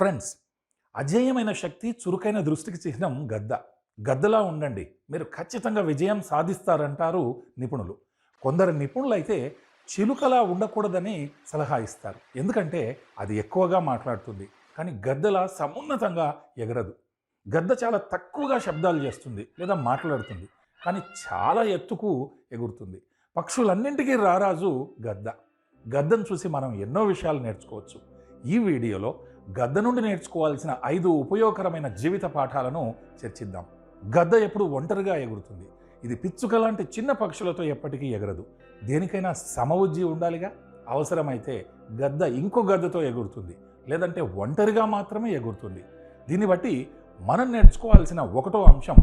Friends అజేయమైన శక్తి చురుకైన దృష్టికి చిహ్నం గద్ద. గద్దలా ఉండండి. మీరు ఖచ్చితంగా విజయం సాధిస్తారంటారు నిపుణులు. కొందరు నిపుణులైతే చిలుకలా ఉండకూడదని సలహా ఇస్తారు. ఎందుకంటే అది ఎక్కువగా మాట్లాడుతుంది. కానీ గద్దలా సమున్నతంగా ఎగరదు. గద్ద చాలా తక్కువగా శబ్దాలు చేస్తుంది లేదా మాట్లాడుతుంది. కానీ చాలా ఎత్తుకు ఎగురుతుంది. పక్షులన్నింటికీ రారాజు గద్ద. గద్దను చూసి మనం ఎన్నో విషయాలు నేర్చుకోవచ్చు. ఈ వీడియోలో గద్ద నుండి నేర్చుకోవాల్సిన ఐదు ఉపయోగకరమైన జీవిత పాఠాలను చర్చిద్దాం. గద్ద ఎప్పుడు ఒంటరిగా ఎగురుతుంది. ఇది పిచ్చుక లాంటి చిన్న పక్షులతో ఎప్పటికీ ఎగరదు. దేనికైనా సమవుజ్జి ఉండాలిగా? అవసరమైతే గద్ద ఇంకో గద్దతో ఎగురుతుంది. లేదంటే ఒంటరిగా మాత్రమే ఎగురుతుంది. దీన్ని బట్టి మనం నేర్చుకోవాల్సిన ఒకటో అంశం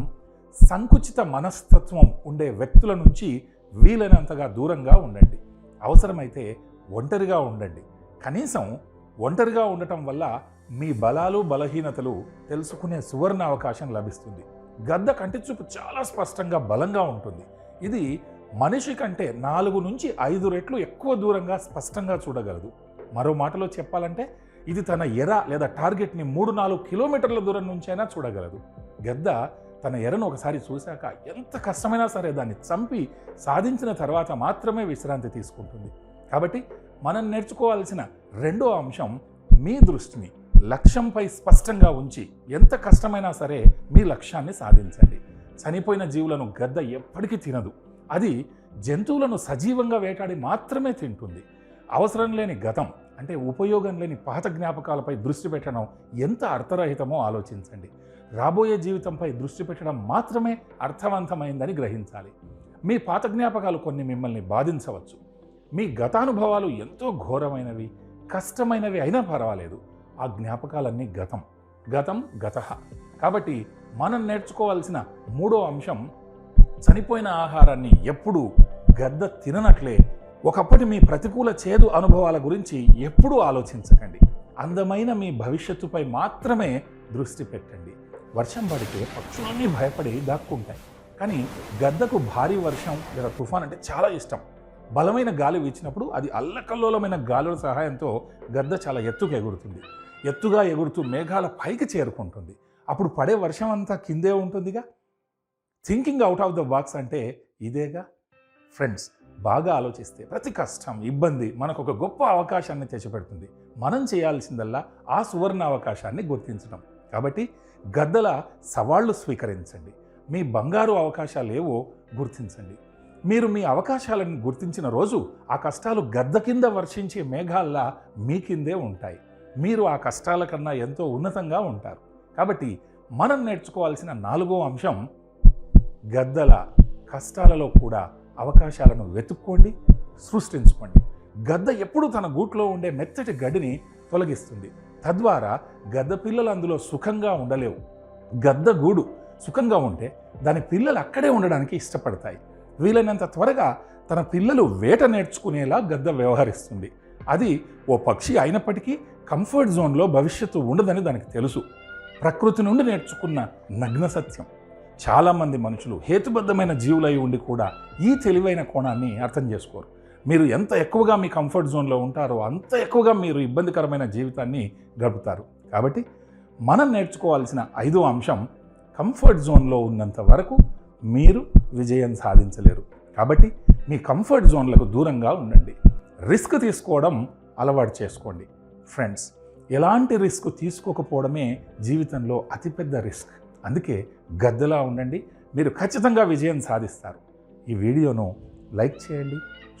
సంకుచిత మనస్తత్వం ఉండే వ్యక్తుల నుంచి వీలైనంతగా దూరంగా ఉండండి. అవసరమైతే ఒంటరిగా ఉండండి. కనీసం ఒంటరిగా ఉండటం వల్ల మీ బలాలు బలహీనతలు తెలుసుకునే సువర్ణ అవకాశం లభిస్తుంది. గద్ద కంటి చూపు చాలా స్పష్టంగా బలంగా ఉంటుంది. ఇది మనిషి కంటే నాలుగు నుంచి ఐదు రెట్లు ఎక్కువ దూరంగా స్పష్టంగా చూడగలదు. మరో మాటలో చెప్పాలంటే ఇది తన ఎర లేదా టార్గెట్ని మూడు నాలుగు కిలోమీటర్ల దూరం నుంచైనా చూడగలదు. గద్ద తన ఎరను ఒకసారి చూశాక ఎంత కష్టమైనా సరే దాన్ని చంపి సాధించిన తర్వాత మాత్రమే విశ్రాంతి తీసుకుంటుంది. కాబట్టి మనం నేర్చుకోవాల్సిన రెండో అంశం మీ దృష్టిని లక్ష్యంపై స్పష్టంగా ఉంచి ఎంత కష్టమైనా సరే మీ లక్ష్యాన్ని సాధించండి. చనిపోయిన జీవులను గద్ద ఎప్పటికీ తినదు. అది జంతువులను సజీవంగా వేటాడి మాత్రమే తింటుంది. అవసరం లేని గతం అంటే ఉపయోగం లేని పాత జ్ఞాపకాలపై దృష్టి పెట్టడం ఎంత అర్థరహితమో ఆలోచించండి. రాబోయే జీవితంపై దృష్టి పెట్టడం మాత్రమే అర్థవంతమైందని గ్రహించాలి. మీ పాత జ్ఞాపకాలు కొన్ని మిమ్మల్ని బాధించవచ్చు. మీ గతానుభవాలు ఎంతో ఘోరమైనవి కష్టమైనవి అయినా పర్వాలేదు. ఆ జ్ఞాపకాలన్నీ గతం. గతం గత. కాబట్టి మనం నేర్చుకోవాల్సిన మూడో అంశం చనిపోయిన ఆహారాన్ని ఎప్పుడూ గద్ద తిననట్లే. ఒకప్పటి మీ ప్రతికూల చేదు అనుభవాల గురించి ఎప్పుడూ ఆలోచించకండి. అందమైన మీ భవిష్యత్తుపై మాత్రమే దృష్టి పెట్టండి. వర్షం పడితే పక్షులన్నీ భయపడి దాక్కుంటాయి. కానీ గద్దకు భారీ వర్షం లేదా తుఫాన్ అంటే చాలా ఇష్టం. బలమైన గాలి వీచినప్పుడు అది అల్లకల్లోలమైన గాలుల సహాయంతో గద్ద చాలా ఎత్తుకు ఎగురుతుంది. ఎత్తుగా ఎగురుతూ మేఘాల పైకి చేరుకుంటుంది. అప్పుడు పడే వర్షం అంతా కిందే ఉంటుందిగా? Thinking out of the box అంటే ఇదేగా? ఫ్రెండ్స్ బాగా ఆలోచిస్తే ప్రతి కష్టం ఇబ్బంది మనకు ఒక గొప్ప అవకాశాన్ని తెచ్చిపెడుతుంది. మనం చేయాల్సిందల్లా ఆ సువర్ణ అవకాశాన్ని గుర్తించడం. కాబట్టి గద్దల సవాళ్ళు స్వీకరించండి. మీ బంగారు అవకాశాలు ఏవో గుర్తించండి. మీరు మీ అవకాశాలను గుర్తించిన రోజు ఆ కష్టాలు గద్ద కింద వర్షించే మేఘాల్లా మీ కిందే ఉంటాయి. మీరు ఆ కష్టాల కన్నా ఎంతో ఉన్నతంగా ఉంటారు. కాబట్టి మనం నేర్చుకోవాల్సిన నాలుగో అంశం గద్దల కష్టాలలో కూడా అవకాశాలను వెతుక్కోండి సృష్టించుకోండి. గద్ద ఎప్పుడు తన గూట్లో ఉండే మెత్తటి గడిని తొలగిస్తుంది. తద్వారా గద్ద పిల్లలు అందులో సుఖంగా ఉండలేవు. గద్ద గూడు సుఖంగా ఉంటే దాని పిల్లలు అక్కడే ఉండడానికి ఇష్టపడతాయి. వీలైనంత త్వరగా తన పిల్లలు వేట నేర్చుకునేలా గద్ద వ్యవహరిస్తుంది. అది ఓ పక్షి అయినప్పటికీ కంఫర్ట్ జోన్లో భవిష్యత్తు ఉండదని దానికి తెలుసు. ప్రకృతి నుండి నేర్చుకున్న నగ్న సత్యం. చాలామంది మనుషులు హేతుబద్ధమైన జీవులై ఉండి కూడా ఈ తెలివైన కోణాన్ని అర్థం చేసుకోరు. మీరు ఎంత ఎక్కువగా మీ కంఫర్ట్ జోన్లో ఉంటారో అంత ఎక్కువగా మీరు ఇబ్బందికరమైన జీవితాన్ని గడుపుతారు. కాబట్టి మనం నేర్చుకోవాల్సిన ఐదో అంశం కంఫర్ట్ జోన్లో ఉన్నంత వరకు మీరు విజయం సాధించలేరు. కాబట్టి మీ కంఫర్ట్ జోన్లకు దూరంగా ఉండండి. రిస్క్ తీసుకోవడం అలవాటు చేసుకోండి. ఫ్రెండ్స్ ఎలాంటి రిస్క్ తీసుకోకపోవడమే జీవితంలో అతిపెద్ద రిస్క్ అందుకే గద్దలా ఉండండి. మీరు ఖచ్చితంగా విజయం సాధిస్తారు. ఈ వీడియోను లైక్ చేయండి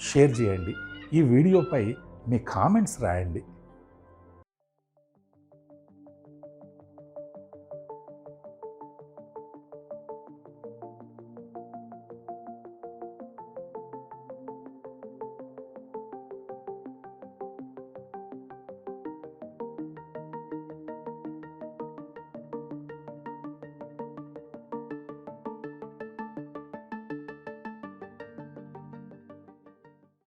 షేర్ చేయండి. ఈ వీడియోపై మీ కామెంట్స్ రాయండి.